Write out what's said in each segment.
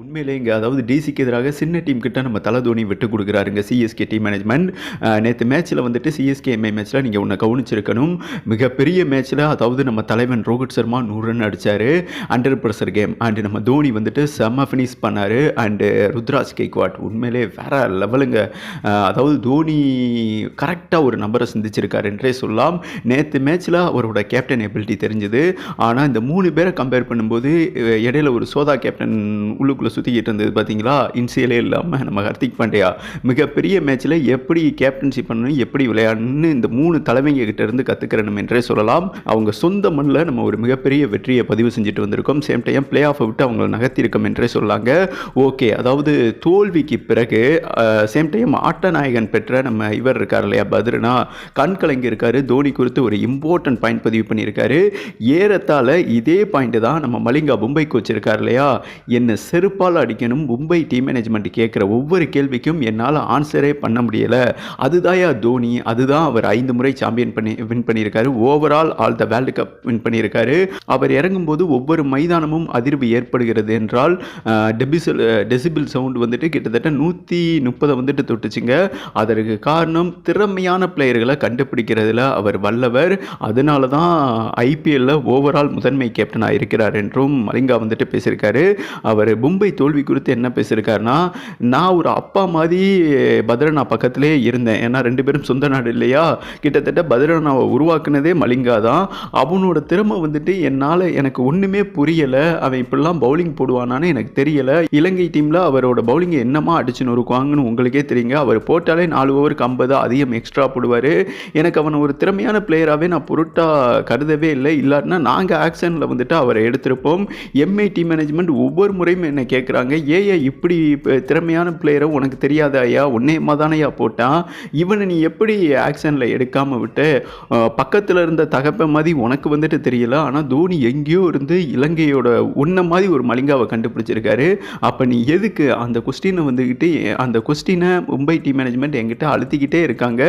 உண்மையிலே இங்கே அதாவது டிசிக்கு எதிராக சின்ன டீம் கிட்ட நம்ம தலை தோனி விட்டு கொடுக்குறாருங்க சிஎஸ்கே டீம் மேனேஜ்மெண்ட் நேற்று மேட்ச்சில் வந்துட்டு சிஎஸ்கே எம்ஐ மேட்ச்சில் நீங்கள் ஒன்று கவனிச்சிருக்கணும். மிகப்பெரிய மேட்ச்சில் அதாவது நம்ம தலைவன் ரோஹித் சர்மா நூறு ரன் அடித்தார் அண்டர் ப்ரெஷர் கேம் அண்டு நம்ம தோனி வந்துட்டு செம்ம ஃபினிஷ் பண்ணார். அண்டு ருத்ராஜ் கேக்வாட் உண்மையிலே வேற லெவலுங்க அதாவது தோனி கரெக்டாக ஒரு நம்பரை சிந்திச்சிருக்காரு என்றே சொல்லலாம். நேற்று மேட்ச்சில் அவரோட கேப்டன் எபிலிட்டி தெரிஞ்சுது. ஆனால் இந்த மூணு பேரை கம்பேர் பண்ணும்போது இடையில ஒரு சோதா கேப்டன் உள்ளுக்குள்ளே சுற்றிக்கிட்டு இருந்தது பார்த்தீங்களா இன்சியலே இல்லாமல் நம்ம ஹர்திக் பாண்டியா. மிகப்பெரிய மேட்ச்சில் எப்படி கேப்டன்ஷிப் பண்ணணும் எப்படி விளையாடணும்னு இந்த மூணு தலைமைங்க கிட்ட இருந்து கற்றுக்கிறணும் என்றே சொல்லலாம். அவங்க சொந்த மண்ணில் நம்ம ஒரு மிகப்பெரிய வெற்றியை பதிவு செஞ்சுட்டு வந்திருக்கோம். சேம் டைம் பிளே ஆஃபை விட்டு அவங்களை நகர்த்தியிருக்கோம் என்றே சொல்லாங்க. ஓகே அதாவது தோல்விக்கு பிறகு சேம் டைம் ஆட்டநாயகன் பெற்ற நம்ம இவர் இருக்கார் இல்லையா பத்ரனா. கண் கலங்கி இருக்காரு. தோனி குறித்து ஒரு இம்பார்ட்டன்ட் பாயிண்ட் பதிவு பண்ணியிருக்காரு. ஏறத்தாழ இதே பாயிண்ட் தான் நம்ம மலிங்கா மும்பை கோச் இருக்கார் இல்லையா? என்னை செருப்பால் அடிக்கணும் மும்பை டீம் மேனேஜ்மெண்ட் கேட்குற ஒவ்வொரு கேள்விக்கும் என்னால் ஆன்சரே பண்ண முடியலை. அதுதாயா தோனி அதுதான் அவர் ஐந்து முறை சாம்பியன் பண்ணி வின் பண்ணியிருக்காரு. Overall all the world cup win பண்ணியிருக்காரு. அவர் இறங்கும்போது ஒவ்வொரு மைதானமும் அதிர்வு ஏற்படுகிறது என்றால் டெபிசல் டெசிபிள் சவுண்ட் வந்துட்டு கிட்டத்தட்ட நூற்றி முப்பதை வந்துட்டு தொட்டுச்சுங்க. அதற்கு காரணம் திறமையான பிளேயர்களை கண்டுபிடிக்கிறதுல அவர் வல்லவர். அதனால தான் ஐபிஎல்ல ஓவரால் முதன்மை கேப்டனாக இருக்கிறார் என்றும் மலிங்கா வந்துட்டு பேசியிருக்காரு. அவர் மும்பை தோல்வி குறித்து என்ன பேசியிருக்காருன்னா நான் ஒரு அப்பா மாதிரி பத்ரனா பக்கத்திலே இருந்தேன். ஏன்னா ரெண்டு பேரும் சொந்த நாடு இல்லையா? கிட்டத்தட்ட பத்ரனாவை உருவாக்குனதே மலிங்கா தான். அவனோட திறமை வந்துட்டு என்னால் எனக்கு ஒன்றுமே புரியலை. அவன் இப்படிலாம் பவுலிங் போடுவானான்னு எனக்கு தெரியலை. இலங்கை டீமில் அவரோட பவுலிங்கை என்னமா அடிச்சு நொறுக்குவாங்கன்னு உங்களுக்கே தெரியுங்க. அவர் போட்டாலே நாலு ஓவருக்கு ஐம்பது அதிகம் எக்ஸ்ட்ரா போடுவார். எனக்கு அவனை ஒரு திறமையான பிளேயராகவே நான் பொருட்டாக கருதவே இல்லை. இல்லாட்டினா நாங்கள் ஆக்ஷனில் வந்துட்டு அவரை எடுத்திருப்போம். எம்ஐ டீம் மேனேஜ்மெண்ட் ஒவ்வொரு முறையும் என்னை கேட்குறாங்க ஏஏ இப்படி திறமையான பிளேயரை உனக்கு தெரியாத ஐயா? உன்னையமாக தானையா போட்டான் இவனை நீ எப்படி ஆக்ஷனில் எடுக்காமல் விட்டு? பக்கத்தில் இருந்த தகப்ப மாதிரி உனக்கு வந்துட்டு தெரியல. ஆனால் தோனி எங்கேயோ இருந்து இலங்கையோட உன்ன மாதிரி ஒரு மலிங்காவை கண்டுபிடிச்சிருக்காரு. அப்போ நீ எதுக்கு அந்த கொஸ்டினை வந்துக்கிட்டு அந்த கொஸ்டினை மும்பை டீம் மேனேஜ்மெண்ட் என்கிட்ட அழுத்திக்கிட்டே இருக்காங்க?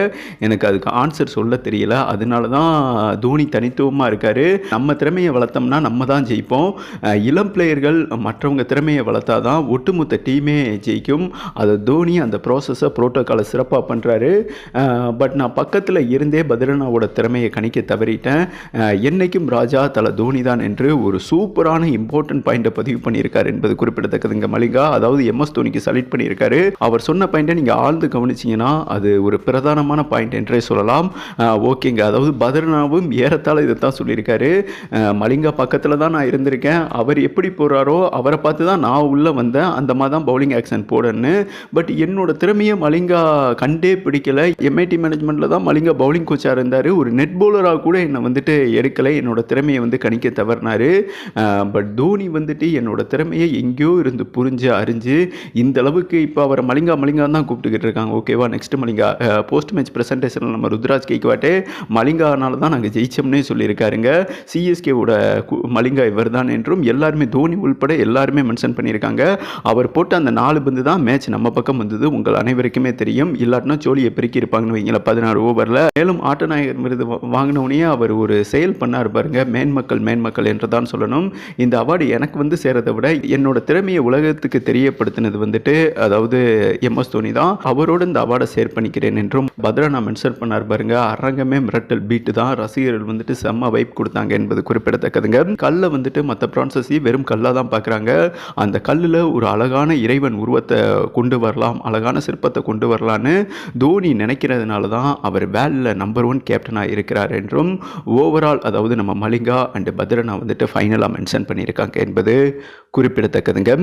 எனக்கு அதுக்கு ஆன்சர் சொல்ல தெரியல. அதனால தான் தோனி தனித்துவமாக இருக்காரு. நம்ம திறமையை வளர்த்தோம்னா நம்ம தான் ஜெயிப்போம். இளம் பிளேயர்கள் மற்றவங்க திறமையை வளர்த்தா தான் ஒட்டுமொத்த டீமே ஜெயிக்கும். அதை தோனி அந்த ப்ராசஸை ப்ரோட்டோக்காலை சிறப்பாக பண்ணுறாரு பட் நான் பக்கத்தில் இருந்தே பத்ரனாவோட திறமையை கணிக்க தவறிட்டேன். என்றைக்கும் என்னைக்கும் ராஜா தலை தோனி தான் என்று ஒரு சூப்பரான இம்பார்ட்டன்ட் பாயிண்ட்டை பதிவு பண்ணியிருக்காரு என்பது குறிப்பிடத்தக்கதுங்க மலிங்கா அதாவது எம்எஸ் தோனிக்கு சலிட் பண்ணியிருக்காரு. அவர் சொன்ன பாயிண்ட்டை நீங்கள் ஆழ்ந்து கவனிச்சிங்கன்னா அது ஒரு பிரதானமான பாயிண்ட் என்றே சொல்லலாம். ஓகேங்க. அதாவது பத்ரனாவும் ஏறத்தாழ இதை தான் சொல்லியிருக்காரு மலிங்கா பக்கத்தில் தான் நான் இருந்திருக்கேன். அவர் எப்படி போகிறாரோ அவரை பார்த்து தான் நான் நான் உள்ளே வந்தேன் அந்த மாதிரி தான் பவுலிங் ஆக்ஷன் போடன்னு. பட் என்னோடய திறமையை மலிங்கா கண்டே பிடிக்கல. எம்ஐடி மேனேஜ்மெண்ட்டில் தான் மலிங்கா பவுலிங் கோச்சாக இருந்தார். ஒரு நெட் பவுலராக கூட என்னை வந்துட்டு எடுக்கலை. என்னோடய திறமையை வந்து கணிக்க தவறினார். பட் தோனி வந்துட்டு என்னோடய திறமையை எங்கேயோ இருந்து புரிஞ்சு அறிஞ்சு இந்த அளவுக்கு இப்போ அவரை மலிங்கா மலிங்கா தான் கூப்பிட்டுக்கிட்டு இருக்காங்க. ஓகேவா நெக்ஸ்ட் மலிங்கா. போஸ்ட் மேட்ச் ப்ரெசன்டேஷனில் நம்ம ருத்ராஜ் கேக்வாட்டே மலிங்கானால தான் நாங்கள் ஜெயிச்சோம்னே சொல்லியிருக்காருங்க. சிஎஸ்கேவோட மலிங்கா இவர் தான் என்றும் எல்லாருமே தோனி உள்பட எல்லாருமே மென்ஷன் பண்ணி பண்ணியிருக்காங்க. அவர் போட்ட அந்த நாலு பந்து தான் மேட்ச் நம்ம பக்கம் வந்தது. உங்கள் அனைவருக்குமே தெரியும். இல்லாட்டினா சோழியை பெருக்கி இருப்பாங்கன்னு வைங்களேன் பதினாறு ஓவரில் மேலும் ஆட்டநாயகர் விருது வா- வாங்கினவுடனே அவர் ஒரு செயல் பண்ணார் பாருங்க. மேன்மக்கள் மேன்மக்கள் என்று தான் சொல்லணும். இந்த அவார்டு எனக்கு வந்து சேரதை விட என்னோட திறமையை உலகத்துக்கு தெரியப்படுத்தினது வந்துட்டு அதாவது எம்எஸ் தோனி தான். அவரோட இந்த அவார்டை ஷேர் பண்ணிக்கிறேன் என்றும் பத்ரா நான் மென்ஷன் பண்ணார் பாருங்க. அரங்கமே மிரட்டல் பீட்டு தான். ரசிகர்கள் வந்துட்டு செம்ம வைப் கொடுத்தாங்க என்பது குறிப்பிடத்தக்கதுங்க. கல்லை வந்துட்டு மற்ற ப்ரான்சஸையும் வெறும் கல்லாக தான் பார்க்குறாங்க அந்த கல்லில் ஒரு அழகான இறைவன் உருவத்தை கொண்டு வரலாம் அழகான சிற்பத்தை கொண்டு வரலான்னு தோனி நினைக்கிறதுனால தான் அவர் வேலில் நம்பர் ஒன் கேப்டனாக இருக்கிறார் என்றும் ஓவரால் அதாவது நம்ம மலிங்கா அண்ட் பத்ரனா வந்துட்டு ஃபைனலாக மென்ஷன் பண்ணியிருக்காங்க என்பது குறிப்பிடத்தக்கதுங்க.